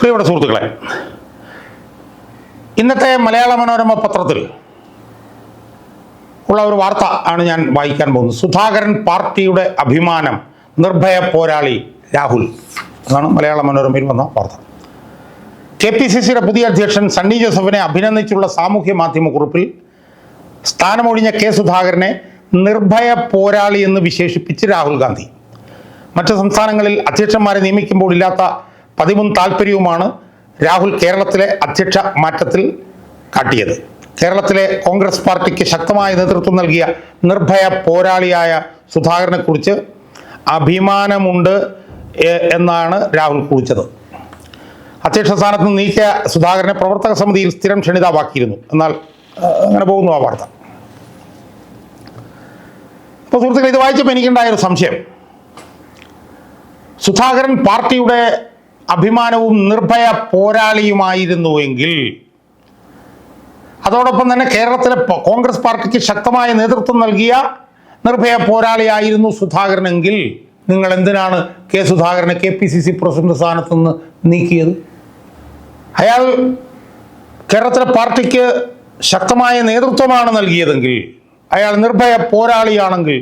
പ്രിയപ്പെട്ട സുഹൃത്തുക്കളെ ഇന്നത്തെ മലയാള മനോരമ പത്രത്തിൽ ഉള്ള ഒരു വാർത്ത ആണ് ഞാൻ വായിക്കാൻ പോകുന്നത്. സുധാകരൻ പാർട്ടിയുടെ അഭിമാനം നിർഭയ പോരാളി രാഹുൽ എന്നാണ് മലയാള മനോരമയിൽ വന്ന വാർത്ത. കെ പി സി സിയുടെ പുതിയ അധ്യക്ഷൻ സണ്ണി ജോസഫിനെ അഭിനന്ദിച്ചുള്ള സാമൂഹ്യ മാധ്യമ കുറിപ്പിൽ സ്ഥാനമൊഴിഞ്ഞ കെ സുധാകരനെ നിർഭയ പോരാളി എന്ന് വിശേഷിപ്പിച്ച് രാഹുൽ ഗാന്ധി. മറ്റ് സംസ്ഥാനങ്ങളിൽ അധ്യക്ഷന്മാരെ നിയമിക്കുമ്പോൾ ഇല്ലാത്ത പതിവും താല്പര്യവുമാണ് രാഹുൽ കേരളത്തിലെ അധ്യക്ഷ മാറ്റത്തിൽ കാട്ടിയത്. കേരളത്തിലെ കോൺഗ്രസ് പാർട്ടിക്ക് ശക്തമായ നേതൃത്വം നൽകിയ നിർഭയ പോരാളിയായ സുധാകരനെ കുറിച്ച് അഭിമാനമുണ്ട് എന്നാണ് രാഹുൽ കുറിച്ചത്. അധ്യക്ഷ സ്ഥാനത്ത് നിന്ന് നീക്കിയ സുധാകരനെ പ്രവർത്തക സമിതിയിൽ സ്ഥിരം ക്ഷണിതാവാക്കിയിരുന്നു. എന്നാൽ അങ്ങനെ പോകുന്നു ആ വാർത്ത. അപ്പോൾ സുഹൃത്തുക്കൾ ഇത് വായിച്ചപ്പോൾ എനിക്കുണ്ടായൊരു സംശയം. സുധാകരൻ പാർട്ടിയുടെ അഭിമാനവും നിർഭയ പോരാളിയുമായിരുന്നുവെങ്കിൽ അതോടൊപ്പം തന്നെ കേരളത്തിലെ കോൺഗ്രസ് പാർട്ടിക്ക് ശക്തമായ നേതൃത്വം നൽകിയ നിർഭയ പോരാളിയായിരുന്നു സുധാകരനെങ്കിൽ നിങ്ങൾ എന്തിനാണ് കെ സുധാകരനെ K P C C president സ്ഥാനത്ത് നിന്ന് നീക്കിയത്? അയാൾ കേരളത്തിലെ പാർട്ടിക്ക് ശക്തമായ നേതൃത്വമാണ് നൽകിയതെങ്കിൽ അയാൾ നിർഭയ പോരാളിയാണെങ്കിൽ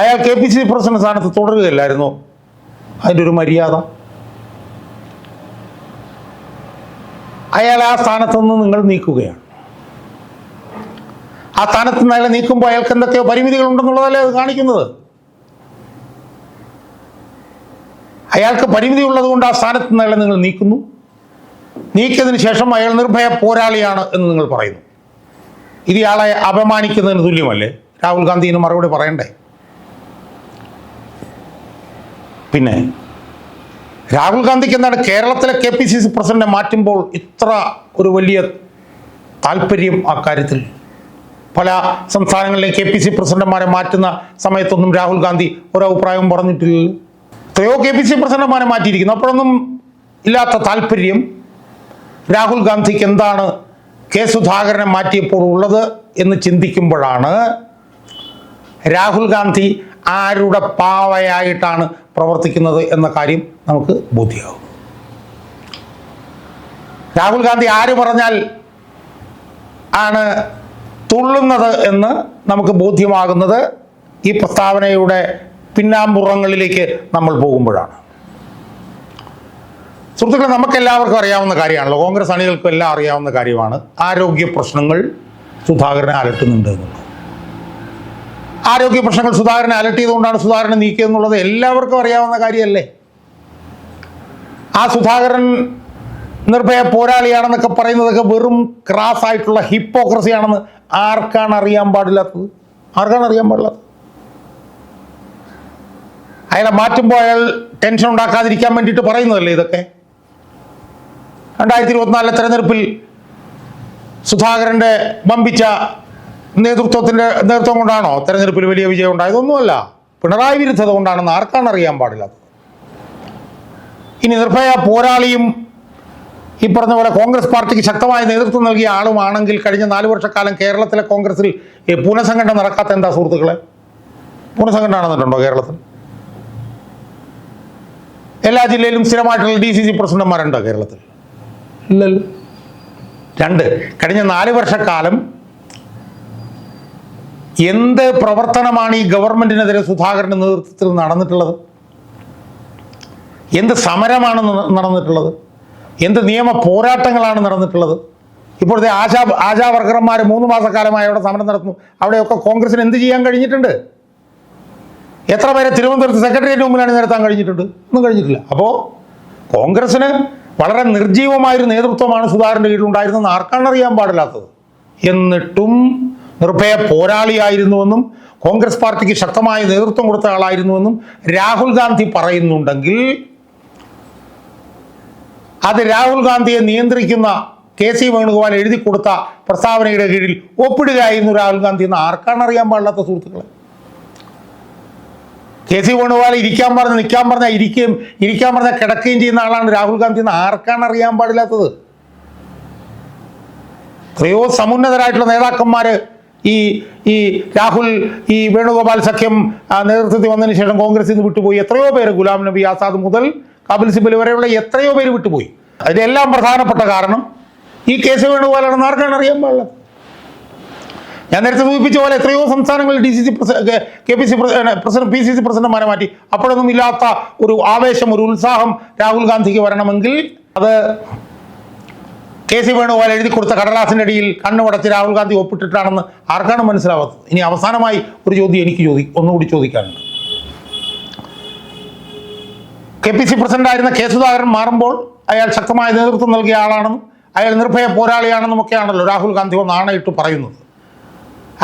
അയാൾ K P C C president സ്ഥാനത്ത് തുടരുകയല്ലായിരുന്നു? അതിന്റെ ഒരു മര്യാദ. അയാൾ ആ സ്ഥാനത്ത് നിന്ന് നിങ്ങൾ നീക്കുകയാണ്. ആ സ്ഥാനത്ത് നിന്ന് അയാളെ നീക്കുമ്പോൾ അയാൾക്ക് എന്തൊക്കെയോ പരിമിതികൾ ഉണ്ടെന്നുള്ളതല്ലേ അത് കാണിക്കുന്നത്? അയാൾക്ക് പരിമിതി ഉള്ളത് കൊണ്ട് ആ സ്ഥാനത്ത് നിന്ന് അയാളെ നിങ്ങൾ നീക്കുന്നു. നീക്കിയതിന് ശേഷം അയാൾ നിർഭയ പോരാളിയാണ് എന്ന് നിങ്ങൾ പറയുന്നു. ഇത് ഇയാളെ അപമാനിക്കുന്നതിന് തുല്യമല്ലേ? രാഹുൽ ഗാന്ധിന് മറുപടി പറയണ്ടേ? പിന്നെ രാഹുൽ ഗാന്ധിക്ക് എന്താണ് കേരളത്തിലെ കെ പി സി സി പ്രസിഡന്റിനെ മാറ്റുമ്പോൾ ഇത്ര ഒരു വലിയ താല്പര്യം ആ കാര്യത്തിൽ? പല സംസ്ഥാനങ്ങളിലെ കെ പി സി പ്രസിഡന്റുമാരെ മാറ്റുന്ന സമയത്തൊന്നും രാഹുൽ ഗാന്ധി ഒരു അഭിപ്രായവും പറഞ്ഞിട്ടില്ലല്ലോ എത്രയോ കെ പി സി പ്രസിഡന്റുമാരെ മാറ്റിയിരിക്കുന്നു. അപ്പോഴൊന്നും ഇല്ലാത്ത താല്പര്യം രാഹുൽ ഗാന്ധിക്ക് എന്താണ് കെ സുധാകരനെ മാറ്റിയപ്പോൾ ഉള്ളത് എന്ന് ചിന്തിക്കുമ്പോഴാണ് രാഹുൽ ഗാന്ധി ആരുടെ പാവയായിട്ടാണ് പ്രവർത്തിക്കുന്നത് എന്ന കാര്യം നമുക്ക് ബോധ്യമാകും. രാഹുൽ ഗാന്ധി ആര് പറഞ്ഞാൽ ആണ് തുള്ളുന്നത് എന്ന് നമുക്ക് ബോധ്യമാകുന്നത് ഈ പ്രസ്താവനയുടെ പിന്നാമ്പുറങ്ങളിലേക്ക് നമ്മൾ പോകുമ്പോഴാണ്. സുഹൃത്തുക്കളെ നമുക്ക് എല്ലാവർക്കും അറിയാവുന്ന കാര്യമാണല്ലോ. കോൺഗ്രസ് അണികൾക്കും എല്ലാം അറിയാവുന്ന കാര്യമാണ് ആരോഗ്യ പ്രശ്നങ്ങൾ സുധാകരനെ അലട്ടുന്നുണ്ട് എന്നുള്ളത്. ആരോഗ്യ പ്രശ്നങ്ങൾ സുധാകരനെ അലട്ടിയതുകൊണ്ടാണ് സുധാകരനെ നീക്കിയതെന്നുള്ളത് എല്ലാവർക്കും അറിയാവുന്ന കാര്യമല്ലേ? ആ സുധാകരൻ നിർഭയ പോരാളിയാണെന്നൊക്കെ പറയുന്നതൊക്കെ വെറും ക്രാസ് ആയിട്ടുള്ള ഹിപ്പോക്രസി ആണെന്ന് ആർക്കാണ് അറിയാൻ പാടില്ലാത്തത്? ആർക്കാണ് അറിയാൻ പാടില്ലാത്തത്? അയാളെ മാറ്റുമ്പോൾ അയാൾ ടെൻഷൻ ഉണ്ടാക്കാതിരിക്കാൻ വേണ്ടിയിട്ട് പറയുന്നതല്ലേ ഇതൊക്കെ? രണ്ടായിരത്തി ഇരുപത്തിനാലിലെ തെരഞ്ഞെടുപ്പിൽ സുധാകരന്റെ വമ്പിച്ച നേതൃത്വത്തിന്റെ നേതൃത്വം കൊണ്ടാണോ? തെരഞ്ഞെടുപ്പിൽ വലിയ വിജയം ഉണ്ടായതൊന്നുമല്ല. പിണറായി വിരുദ്ധത കൊണ്ടാണെന്ന് ആർക്കാണ് അറിയാൻ പാടില്ലാത്തത് ഇനി നിർഭയ പോരാളിയും ഈ പറഞ്ഞ പോലെ കോൺഗ്രസ് പാർട്ടിക്ക് ശക്തമായ നേതൃത്വം നൽകിയ ആളുമാണെങ്കിൽ കഴിഞ്ഞ നാല് വർഷക്കാലം കേരളത്തിലെ കോൺഗ്രസിൽ പുനഃസംഘടന നടക്കാത്ത എന്താ സുഹൃത്തുക്കളെ? പുനഃസംഘടന നടന്നിട്ടുണ്ടോ കേരളത്തിൽ? എല്ലാ ജില്ലയിലും സ്ഥിരമായിട്ടുള്ള ഡി സി സി പ്രസിഡന്റുമാരുണ്ടോ കേരളത്തിൽ? ഇല്ലല്ലോ. രണ്ട്. കഴിഞ്ഞ നാല് വർഷക്കാലം എന്ത് പ്രവർത്തനമാണ് ഈ ഗവൺമെന്റിനെതിരെ സുധാകരന്റെ നേതൃത്വത്തിൽ നടന്നിട്ടുള്ളത്? എന്ത് സമരമാണ് നടന്നിട്ടുള്ളത്? എന്ത് നിയമ പോരാട്ടങ്ങളാണ് നടന്നിട്ടുള്ളത്? ഇപ്പോഴത്തെ ആശാ ആശാ വർക്കർമാർ മൂന്ന് മാസക്കാലമായി അവിടെ സമരം നടത്തുന്നു. അവിടെയൊക്കെ കോൺഗ്രസിന് എന്ത് ചെയ്യാൻ കഴിഞ്ഞിട്ടുണ്ട്? എത്ര പേരെ തിരുവനന്തപുരത്ത് സെക്രട്ടേറിയറ്റ് മുമ്പിലാണ് നിരത്താൻ കഴിഞ്ഞിട്ടുണ്ട്? ഒന്നും കഴിഞ്ഞിട്ടില്ല. അപ്പോൾ കോൺഗ്രസിന് വളരെ നിർജീവമായൊരു നേതൃത്വമാണ് സുധാകരന്റെ കീഴിലുണ്ടായിരുന്നെന്ന് ആർക്കാണ് അറിയാൻ പാടില്ലാത്തത്? എന്നിട്ടും നിർഭയ പോരാളിയായിരുന്നുവെന്നും കോൺഗ്രസ് പാർട്ടിക്ക് ശക്തമായ നേതൃത്വം കൊടുത്ത ആളായിരുന്നുവെന്നും രാഹുൽ ഗാന്ധി പറയുന്നുണ്ടെങ്കിൽ അത് രാഹുൽ ഗാന്ധിയെ നിയന്ത്രിക്കുന്ന കെ സി വേണുഗോപാൽ എഴുതി കൊടുത്ത പ്രസ്താവനയുടെ കീഴിൽ ഒപ്പിടുകയായിരുന്നു രാഹുൽ ഗാന്ധി എന്ന് ആർക്കാണ് അറിയാൻ പാടില്ലാത്ത സുഹൃത്തുക്കളെ? കെ സി വേണുഗോപാൽ ഇരിക്കാൻ പറഞ്ഞ് നിൽക്കാൻ പറഞ്ഞ ഇരിക്കുകയും ഇരിക്കാൻ പറഞ്ഞ കിടക്കുകയും ചെയ്യുന്ന ആളാണ് രാഹുൽ ഗാന്ധി എന്ന് ആർക്കാണ് അറിയാൻ പാടില്ലാത്തത്? എത്രയോ സമുന്നതരായിട്ടുള്ള നേതാക്കന്മാർ ഈ ഈ രാഹുൽ ഈ വേണുഗോപാൽ സഖ്യം നേതൃത്വത്തിൽ വന്നതിന് ശേഷം കോൺഗ്രസിൽ നിന്ന് വിട്ടുപോയി. എത്രയോ പേര് ഗുലാം നബി ആസാദ് മുതൽ കപിൽ സിബൽ വരെയുള്ള എത്രയോ പേര് വിട്ടുപോയി. അതിലെല്ലാം പ്രധാനപ്പെട്ട കാരണം ഈ കേസ് വേണുഗോപാലാണെന്ന് ആർക്കാണ് അറിയാൻ പാടുള്ളത് ഞാൻ നേരത്തെ സൂചിപ്പിച്ച പോലെ എത്രയോ സംസ്ഥാനങ്ങളിൽ D C C K P C president P C C പ്രസിഡന്റുമാരെ മാറ്റി. അപ്പോഴൊന്നും ഇല്ലാത്ത ഒരു ആവേശം ഒരു ഉത്സാഹം രാഹുൽ ഗാന്ധിക്ക് വരണമെങ്കിൽ അത് കെ സി വേണുഗോപാൽ എഴുതി കൊടുത്ത കടലാസിന്റെ അടിയിൽ കണ്ണുമടച്ച് രാഹുൽ ഗാന്ധി ഒപ്പിട്ടിട്ടാണെന്ന് ആർക്കാണ് മനസ്സിലാവാത്തത്? ഇനി അവസാനമായി ഒരു ചോദ്യം എനിക്ക് ചോദി ഒന്നുകൂടി ചോദിക്കാനുണ്ട്. കെ പി സി പ്രസിഡന്റായിരുന്ന കെ സുധാകരൻ മാറുമ്പോൾ അയാൾ ശക്തമായ നേതൃത്വം നൽകിയ ആളാണെന്നും അയാൾ നിർഭയ പോരാളിയാണെന്നും ഒക്കെയാണല്ലോ രാഹുൽ ഗാന്ധി ഒന്ന് ആണയിട്ട് പറയുന്നത്.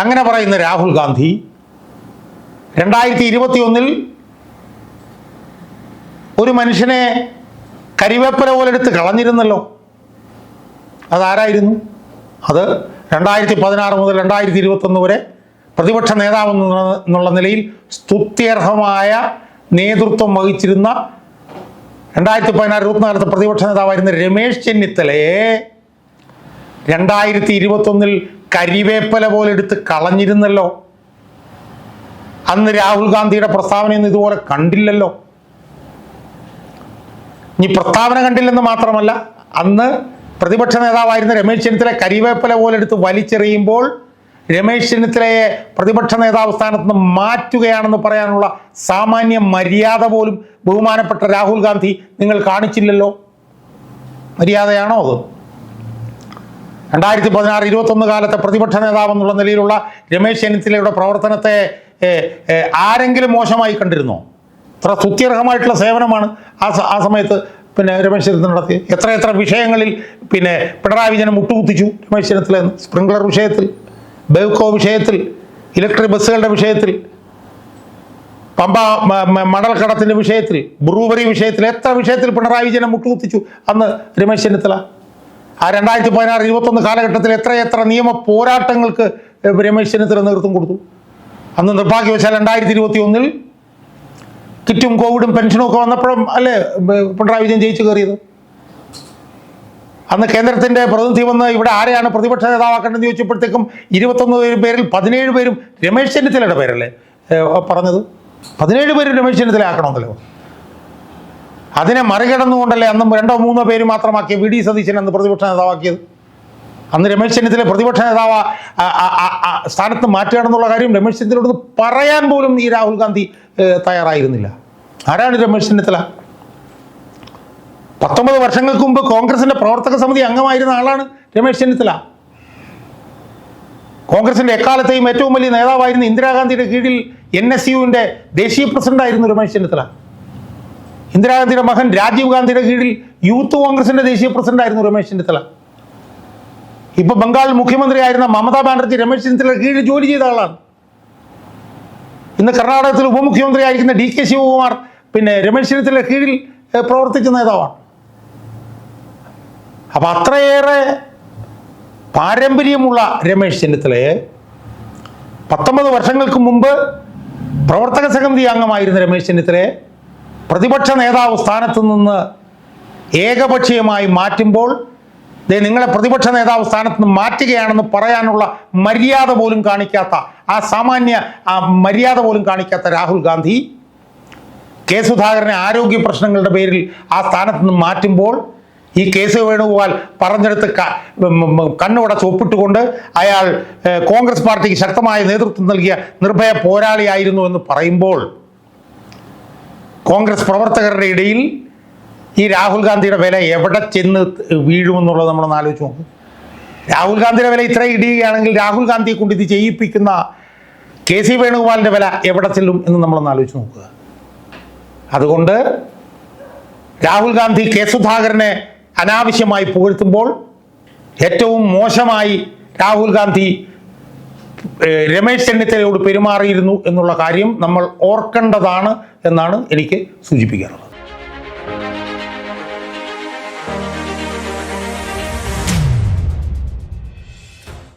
അങ്ങനെ പറയുന്ന രാഹുൽ ഗാന്ധി രണ്ടായിരത്തി ഇരുപത്തി ഒന്നിൽ ഒരു മനുഷ്യനെ കരിവേപ്പര പോലെ എടുത്ത് കളഞ്ഞിരുന്നല്ലോ. അതാരായിരുന്നു? അത് രണ്ടായിരത്തി പതിനാറ് മുതൽ രണ്ടായിരത്തി ഇരുപത്തൊന്ന് വരെ പ്രതിപക്ഷ നേതാവ് എന്നുള്ള- എന്നുള്ള നിലയിൽ സ്തുത്യർഹമായ നേതൃത്വം വഹിച്ചിരുന്ന രണ്ടായിരത്തി പതിനാറ് ഇരുപത്തിനാലത്തെ പ്രതിപക്ഷ നേതാവായിരുന്ന രമേശ് ചെന്നിത്തലയെ രണ്ടായിരത്തി ഇരുപത്തൊന്നിൽ കരിവേപ്പല പോലെ എടുത്ത് കളഞ്ഞിരുന്നല്ലോ. അന്ന് രാഹുൽ ഗാന്ധിയുടെ പ്രസ്താവനയൊന്നും ഇതുപോലെ കണ്ടില്ലല്ലോ. ഇനി പ്രസ്താവന കണ്ടില്ലെന്ന് മാത്രമല്ല അന്ന് പ്രതിപക്ഷ നേതാവായിരുന്ന രമേശ് ചെന്നിത്തല കരിവേപ്പല പോലെ എടുത്ത് വലിച്ചെറിയുമ്പോൾ രമേശ് ചെന്നിത്തലയെ പ്രതിപക്ഷ നേതാവ് സ്ഥാനത്ത് നിന്ന് മാറ്റുകയാണെന്ന് പറയാനുള്ള സാമാന്യ മര്യാദ പോലും ബഹുമാനപ്പെട്ട രാഹുൽ ഗാന്ധി നിങ്ങൾ കാണിച്ചില്ലല്ലോ? മര്യാദയാണോ അത്? രണ്ടായിരത്തി പതിനാറ് ഇരുപത്തൊന്ന് കാലത്തെ പ്രതിപക്ഷ നേതാവ് എന്നുള്ള നിലയിലുള്ള രമേശ് ചെന്നിത്തലയുടെ പ്രവർത്തനത്തെ ആരെങ്കിലും മോശമായി കണ്ടിരുന്നോ? ഇത്ര സ്തുത്യർഹമായിട്ടുള്ള സേവനമാണ് ആ ആ സമയത്ത് പിന്നെ രമേശ് നടത്തി എത്ര എത്ര വിഷയങ്ങളിൽ പിന്നെ പിണറായി വിജയനെ മുട്ടുകുത്തിച്ചു. രമേശ് ചെന്നിത്തല സ്പ്രിംഗ്ലർ വിഷയത്തിൽ ബെവ്കോ വിഷയത്തിൽ ഇലക്ട്രിക് ബസ്സുകളുടെ വിഷയത്തിൽ പമ്പ മണൽക്കടത്തിന്റെ വിഷയത്തിൽ ബ്രൂവറി വിഷയത്തിൽ എത്ര വിഷയത്തിൽ പിണറായി വിജയനെ മുട്ടുകുത്തിച്ചു അന്ന് രമേശ് ചെന്നിത്തല ആ രണ്ടായിരത്തി പതിനാറ് ഇരുപത്തൊന്ന് കാലഘട്ടത്തിൽ എത്ര എത്ര നിയമ പോരാട്ടങ്ങൾക്ക് രമേശ് ചെന്നിത്തല നേതൃത്വം കൊടുത്തു. അന്ന് നിർഭാഗ്യവശാൽ രണ്ടായിരത്തി ഇരുപത്തി ഒന്നിൽ കിറ്റും കോവിഡും പെൻഷനും ഒക്കെ വന്നപ്പോഴും അല്ലേ പിണറായി വിജയൻ ജയിച്ചു കയറിയത്? അന്ന് കേന്ദ്രത്തിന്റെ പ്രതിനിധി വന്ന് ഇവിടെ ആരെയാണ് പ്രതിപക്ഷ നേതാവാക്കേണ്ടതെന്ന് ചോദിച്ചപ്പോഴത്തേക്കും ഇരുപത്തൊന്ന് പേരിൽ പതിനേഴ് പേരും രമേശ് ചെന്നിത്തലയുടെ പേരല്ലേ പറഞ്ഞത്? പതിനേഴ് പേരും രമേശ് ചെന്നിത്തല ആക്കണമെന്നല്ലോ അതിനെ മറികടന്നുകൊണ്ടല്ലേ അന്നും രണ്ടോ മൂന്നോ പേര് മാത്രമാക്കിയ വി ഡി സതീശൻ അന്ന് പ്രതിപക്ഷ നേതാവാക്കിയത്? അന്ന് രമേശ് ചെന്നിത്തല പ്രതിപക്ഷ നേതാവ് സ്ഥാനത്ത് മാറ്റുകയാണെന്നുള്ള കാര്യം രമേശ് ചെന്നിത്തലയോട് പറയാൻ പോലും ഈ രാഹുൽ ഗാന്ധി തയ്യാറായിരുന്നില്ല. ആരാണ് രമേശ് ചെന്നിത്തല? പത്തൊമ്പത് വർഷങ്ങൾക്ക് മുമ്പ് കോൺഗ്രസിന്റെ പ്രവർത്തക സമിതി അംഗമായിരുന്ന ആളാണ് രമേശ് ചെന്നിത്തല. കോൺഗ്രസിന്റെ എക്കാലത്തെയും ഏറ്റവും വലിയ നേതാവായിരുന്ന ഇന്ദിരാഗാന്ധിയുടെ കീഴിൽ എൻ എസ് യുവിന്റെ ദേശീയ പ്രസിഡന്റായിരുന്നു രമേശ് ചെന്നിത്തല. ഇന്ദിരാഗാന്ധിയുടെ മകൻ രാജീവ് ഗാന്ധിയുടെ കീഴിൽ യൂത്ത് കോൺഗ്രസിന്റെ ദേശീയ പ്രസിഡന്റായിരുന്നു രമേശ് ചെന്നിത്തല. ഇപ്പോൾ ബംഗാൾ മുഖ്യമന്ത്രിയായിരുന്ന മമതാ ബാനർജി രമേശ് ചെന്നിത്തല കീഴിൽ ജോലി ചെയ്ത ആളാണ്. ഇന്ന് കർണാടകത്തിൽ ഉപമുഖ്യമന്ത്രി ആയിരിക്കുന്ന ഡി കെ ശിവകുമാർ പിന്നെ രമേശ് ചെന്നിത്തലയുടെ കീഴിൽ പ്രവർത്തിക്കുന്ന നേതാവാണ്. അപ്പൊ അത്രയേറെ പാരമ്പര്യമുള്ള രമേശ് ചെന്നിത്തലയെ പത്തൊമ്പത് വർഷങ്ങൾക്ക് മുമ്പ് പ്രവർത്തക സമിതി അംഗമായിരുന്ന രമേശ് ചെന്നിത്തലയെ പ്രതിപക്ഷ നേതാവ് സ്ഥാനത്ത് നിന്ന് ഏകപക്ഷീയമായി മാറ്റുമ്പോൾ നിങ്ങളെ പ്രതിപക്ഷ നേതാവ് സ്ഥാനത്ത് നിന്ന് മാറ്റുകയാണെന്ന് പറയാനുള്ള മര്യാദ പോലും കാണിക്കാത്ത ആ സാമാന്യ ആ മര്യാദ പോലും കാണിക്കാത്ത രാഹുൽ ഗാന്ധി കെ സുധാകരനെ ആരോഗ്യ പ്രശ്നങ്ങളുടെ പേരിൽ ആ സ്ഥാനത്ത് നിന്ന് മാറ്റുമ്പോൾ ഈ കേസ് വേണുഗോപാൽ പറഞ്ഞെടുത്ത് കണ്ണുടച്ച് ഒപ്പിട്ടുകൊണ്ട് അയാൾ കോൺഗ്രസ് പാർട്ടിക്ക് ശക്തമായ നേതൃത്വം നൽകിയ നിർഭയ പോരാളിയായിരുന്നു എന്ന് പറയുമ്പോൾ കോൺഗ്രസ് പ്രവർത്തകരുടെ ഇടയിൽ ഈ രാഹുൽ ഗാന്ധിയുടെ വില എവിടെ ചെന്ന് വീഴുമെന്നുള്ളത് നമ്മളൊന്ന് ആലോചിച്ച് നോക്കും. രാഹുൽ ഗാന്ധിയുടെ വില ഇത്ര ഇടിയുകയാണെങ്കിൽ രാഹുൽ ഗാന്ധിയെ കൊണ്ട് ഇത് ചെയ്യിപ്പിക്കുന്ന കെ സി വേണുഗോപാലിന്റെ വില എവിടെ ചെല്ലും എന്ന് നമ്മളൊന്ന് ആലോചിച്ച് നോക്കുക. അതുകൊണ്ട് രാഹുൽ ഗാന്ധി കെ സുധാകരനെ അനാവശ്യമായി പുകഴ്ത്തുമ്പോൾ ഏറ്റവും മോശമായി രാഹുൽ ഗാന്ധി രമേശ് ചെന്നിത്തലയോട് പെരുമാറിയിരുന്നു എന്നുള്ള കാര്യം നമ്മൾ ഓർക്കേണ്ടതാണ് എന്നാണ് എനിക്ക് സൂചിപ്പിക്കാറുള്ളത്